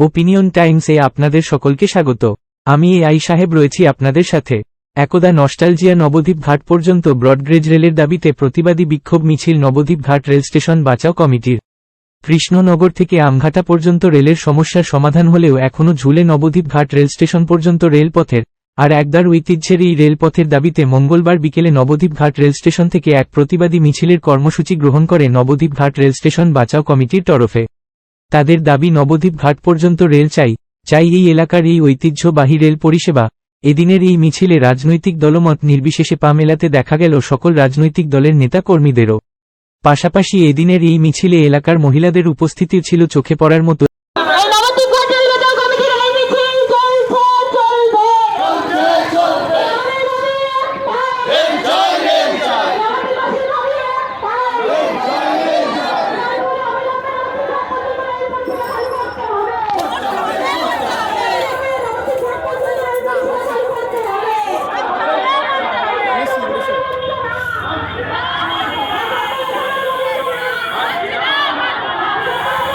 Opinion টাইমসে আপনাদের সকলকে স্বাগত। আমি এ আই সাহেব রয়েছি আপনাদের সাথে। একদা নস্টালজিয়া নবদ্বীপ ঘাট পর্যন্ত ব্রডগ্রেজ রেলের দাবিতে প্রতিবাদী বিক্ষোভ মিছিল নবদ্বীপ ঘাট রেল স্টেশন বাঁচাও কমিটির। কৃষ্ণনগর থেকে আমঘাটা পর্যন্ত রেলের সমস্যার সমাধান হলেও এখনও ঝুলে নবদ্বীপ ঘাট রেল স্টেশন পর্যন্ত রেলপথের। আর একদার ঐতিহ্যের এই রেলপথের দাবিতে মঙ্গলবার বিকেলে নবদ্বীপ ঘাট রেল স্টেশন থেকে এক প্রতিবাদী মিছিলের কর্মসূচি গ্রহণ করে নবদ্বীপ ঘাট রেল স্টেশন বাঁচাও কমিটির তরফে। তাদের দাবি নবদ্বীপ ঘাট পর্যন্ত রেল চাই চাই এই এলাকার এই ঐতিহ্যবাহী রেল পরিষেবা। এদিনের এই মিছিলে রাজনৈতিক দলমত নির্বিশেষে পা মেলাতে দেখা গেল সকল রাজনৈতিক দলের নেতাকর্মীদেরও। পাশাপাশি এদিনের এই মিছিলে এলাকার মহিলাদের উপস্থিতি ছিল চোখে পড়ার মতো।